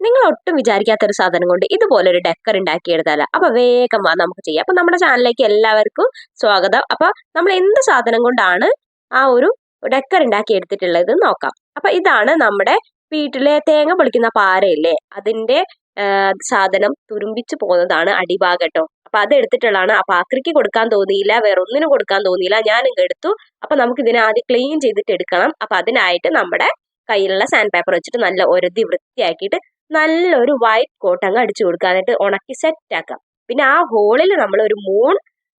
നിങ്ങൾ ഒട്ടും വിചാരിക്കാത്ത ഒരു സാധനം കൊണ്ട് ഇതുപോലെ ഒരു ഡെക്കർ ഉണ്ടാക്കിയെടുത്താല. അപ്പൊ വേഗം വാ നമുക്ക് ചെയ്യാം. അപ്പൊ നമ്മുടെ ചാനലിലേക്ക് എല്ലാവർക്കും സ്വാഗതം. അപ്പൊ നമ്മൾ എന്ത് സാധനം കൊണ്ടാണ് ആ ഒരു ഡെക്കർ ഉണ്ടാക്കി എടുത്തിട്ടുള്ളത് നോക്കാം. അപ്പൊ ഇതാണ് നമ്മുടെ വീട്ടിലെ തേങ്ങ പൊളിക്കുന്ന പാരയില്ലേ? അതിന്റെ സാധനം തുരുമ്പിച്ചു പോകുന്നതാണ് അടിഭാഗം കേട്ടോ. അപ്പൊ അത് എടുത്തിട്ടുള്ളതാണ്. അപ്പൊ ആക്രിക്ക് കൊടുക്കാൻ തോന്നിയില്ല വേറെ ഒന്നിനും കൊടുക്കാൻ തോന്നിയില്ല. ഞാൻ എടുത്തു. അപ്പൊ നമുക്ക് ഇതിനെ ആദ്യം ക്ലീൻ ചെയ്തിട്ട് എടുക്കണം. അപ്പൊ അതിനായിട്ട് നമ്മുടെ കയ്യിലുള്ള സാൻഡ് പേപ്പർ വെച്ചിട്ട് നല്ല ഒരതി വൃത്തിയാക്കിയിട്ട് നല്ലൊരു വൈറ്റ് കോട്ട് അങ്ങ് അടിച്ചു കൊടുക്കുക. എന്നിട്ട് ഉണക്കി സെറ്റ് ആക്കാം. പിന്നെ ആ ഹോളിൽ നമ്മൾ ഒരു മൂൺ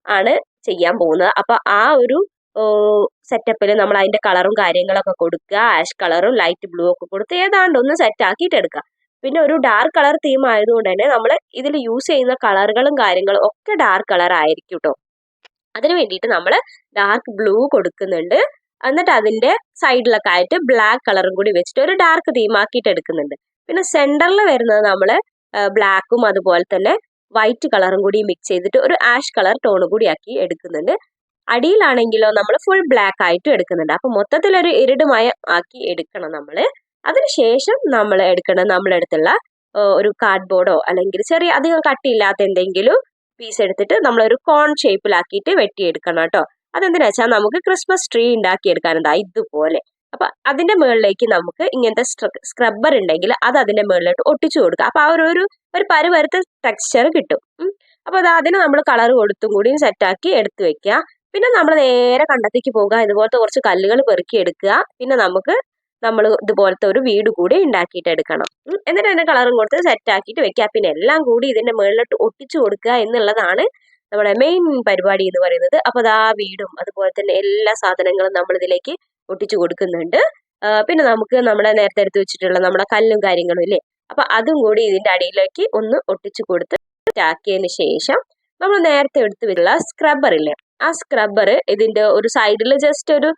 ആണ് ചെയ്യാൻ പോകുന്നത്. അപ്പൊ ആ ഒരു സെറ്റപ്പിൽ നമ്മൾ അതിന്റെ കളറും കാര്യങ്ങളൊക്കെ കൊടുക്കുക. ആഷ് കളറും ലൈറ്റ് ബ്ലൂ ഒക്കെ കൊടുത്ത് ഏതാണ്ട് ഒന്ന് സെറ്റ് ആക്കിയിട്ട് എടുക്കുക. പിന്നെ ഒരു ഡാർക്ക് കളർ തീം ആയതുകൊണ്ട് തന്നെ നമ്മൾ ഇതിൽ യൂസ് ചെയ്യുന്ന കളറുകളും കാര്യങ്ങളും ഒക്കെ ഡാർക്ക് കളർ ആയിരിക്കും കേട്ടോ അതിന് വേണ്ടിയിട്ട് നമ്മൾ ഡാർക്ക് ബ്ലൂ കൊടുക്കുന്നുണ്ട്. എന്നിട്ട് അതിന്റെ സൈഡിലൊക്കെ ആയിട്ട് ബ്ലാക്ക് കളറും കൂടി വെച്ചിട്ട് ഒരു ഡാർക്ക് തീമാക്കിയിട്ട് എടുക്കുന്നുണ്ട്. പിന്നെ സെന്ററിൽ വരുന്നത് നമ്മൾ ബ്ലാക്കും അതുപോലെ തന്നെ വൈറ്റ് കളറും കൂടി മിക്സ് ചെയ്തിട്ട് ഒരു ആഷ് കളർ ടോൺ കൂടി ആക്കി എടുക്കുന്നുണ്ട്. അടിയിലാണെങ്കിലോ നമ്മൾ ഫുൾ ബ്ലാക്ക് ആയിട്ട് എടുക്കുന്നുണ്ട്. അപ്പൊ മൊത്തത്തിലൊരു ഇരുടുമയം ആക്കി എടുക്കണം നമ്മൾ അതിനുശേഷം നമ്മൾ എടുക്കണം നമ്മളെടുത്തുള്ള ഒരു കാർഡ്ബോർഡോ അല്ലെങ്കിൽ ചെറിയ അധികം കട്ടിയില്ലാത്ത എന്തെങ്കിലും പീസ് എടുത്തിട്ട് നമ്മളൊരു കോൺ ഷേപ്പിലാക്കിയിട്ട് വെട്ടിയെടുക്കണം കേട്ടോ. അതെന്തിനാ വെച്ചാൽ നമുക്ക് ക്രിസ്മസ് ട്രീ ഉണ്ടാക്കിയെടുക്കാനുണ്ടാ ഇതുപോലെ. അപ്പൊ അതിന്റെ മുകളിലേക്ക് നമുക്ക് ഇങ്ങനത്തെ സ്ക്രബ്ബർ ഉണ്ടെങ്കിൽ അത് അതിന്റെ മുകളിലോട്ട് ഒട്ടിച്ചു കൊടുക്കുക അപ്പൊ ആ ഒരു ഒരു പരുവരുത്ത ടെക്സ്ചർ കിട്ടും. അപ്പൊ അത് അതിന് നമ്മൾ കളർ കൊടുത്തും കൂടി സെറ്റാക്കി എടുത്തു വെക്കുക പിന്നെ നമ്മൾ നേരെ കണ്ടത്തേക്ക് പോകുക ഇതുപോലത്തെ കുറച്ച് കല്ലുകൾ പെറുക്കി എടുക്കുക. പിന്നെ നമുക്ക് നമ്മൾ ഇതുപോലത്തെ ഒരു വീട് കൂടി ഉണ്ടാക്കിയിട്ട് എടുക്കണം. എന്നിട്ട് അതിന്റെ കളറും കൊടുത്ത് സെറ്റാക്കിയിട്ട് വെക്കുക പിന്നെ എല്ലാം കൂടി ഇതിന്റെ മുകളിലോട്ട് ഒട്ടിച്ചു കൊടുക്കുക എന്നുള്ളതാണ് നമ്മുടെ മെയിൻ പരിപാടി എന്ന് പറയുന്നത് അപ്പോൾ അത് ആ വീടും അതുപോലെ തന്നെ എല്ലാ സാധനങ്ങളും നമ്മൾ ഇതിലേക്ക് ഒട്ടിച്ചു കൊടുക്കുന്നുണ്ട്. പിന്നെ നമുക്ക് നമ്മുടെ നേരത്തെ എടുത്ത് വെച്ചിട്ടുള്ള നമ്മുടെ കല്ലും കാര്യങ്ങളും ഇല്ലേ? അപ്പൊ അതും കൂടി ഇതിന്റെ അടിയിലേക്ക് ഒന്ന് ഒട്ടിച്ചു കൊടുത്ത് ആക്കിയതിന് ശേഷം നമ്മൾ നേരത്തെ എടുത്ത് വരുന്ന സ്ക്രബ്ബർ ഇല്ലേ? ആ സ്ക്രബ്ബർ ഇതിന്റെ ഒരു സൈഡിൽ ജസ്റ്റ് ഒരു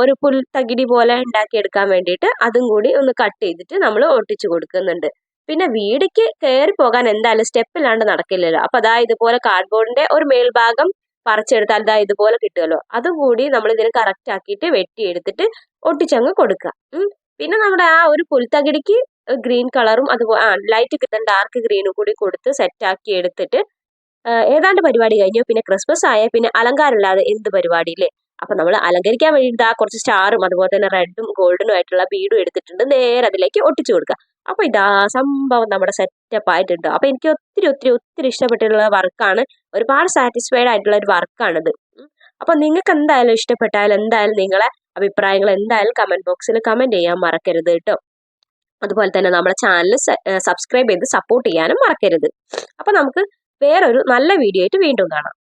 ഒരു പുൽ തകിടി പോലെ ഉണ്ടാക്കിയെടുക്കാൻ വേണ്ടിയിട്ട് അതും കൂടി ഒന്ന് കട്ട് ചെയ്തിട്ട് നമ്മൾ ഒട്ടിച്ചു കൊടുക്കുന്നുണ്ട്. പിന്നെ വീടിക്ക് കയറി പോകാൻ എന്തായാലും സ്റ്റെപ്പില്ലാണ്ട് നടക്കില്ലല്ലോ. അപ്പൊ അതാ ഇതുപോലെ കാർഡ്ബോർഡിന്റെ ഒരു മേൽഭാഗം പറിച്ചെടുത്താൽ ഇതാ ഇതുപോലെ കിട്ടുമല്ലോ. അതും കൂടി നമ്മൾ ഇതിന് കറക്റ്റ് ആക്കിയിട്ട് വെട്ടിയെടുത്തിട്ട് ഒട്ടിച്ചങ്ങ് കൊടുക്കുക. പിന്നെ നമ്മുടെ ആ ഒരു പുൽത്തകിടിക്ക് ഗ്രീൻ കളറും അതുപോലെ ആ ലൈറ്റ് കിട്ടാൻ ഡാർക്ക് ഗ്രീനും കൂടി കൊടുത്ത് സെറ്റ് ആക്കി എടുത്തിട്ട് ഏതാണ്ട് പരിപാടി കഴിഞ്ഞു. പിന്നെ ക്രിസ്മസ് ആയ പിന്നെ അലങ്കാരമില്ലാതെ എന്ത് പരിപാടി ഇല്ലേ? അപ്പൊ നമ്മൾ അലങ്കരിക്കാൻ വേണ്ടിയിട്ട് ആ കുറച്ച് സ്റ്റാറും അതുപോലെ തന്നെ റെഡും ഗോൾഡനും ആയിട്ടുള്ള ബീഡും എടുത്തിട്ടുണ്ട് നേരെ അതിലേക്ക് ഒട്ടിച്ചു കൊടുക്കുക. അപ്പൊ ഇതാ സംഭവം നമ്മുടെ സെറ്റപ്പ് ആയിട്ടുണ്ട്. അപ്പൊ എനിക്ക് ഒത്തിരി ഒത്തിരി ഒത്തിരി ഇഷ്ടപ്പെട്ടിട്ടുള്ള വർക്കാണ്. ഒരുപാട് സാറ്റിസ്ഫൈഡ് ആയിട്ടുള്ള ഒരു വർക്കാണിത്. അപ്പൊ നിങ്ങൾക്ക് എന്തായാലും ഇഷ്ടപ്പെട്ടാൽ എന്തായാലും നിങ്ങളെ അഭിപ്രായങ്ങൾ എന്തായാലും കമന്റ് ബോക്സിൽ കമന്റ് ചെയ്യാൻ മറക്കരുത് കേട്ടോ. അതുപോലെ തന്നെ നമ്മുടെ ചാനൽ സബ്സ്ക്രൈബ് ചെയ്ത് സപ്പോർട്ട് ചെയ്യാനും മറക്കരുത്. അപ്പൊ നമുക്ക് വേറൊരു നല്ല വീഡിയോ ആയിട്ട് വീണ്ടും കാണാം.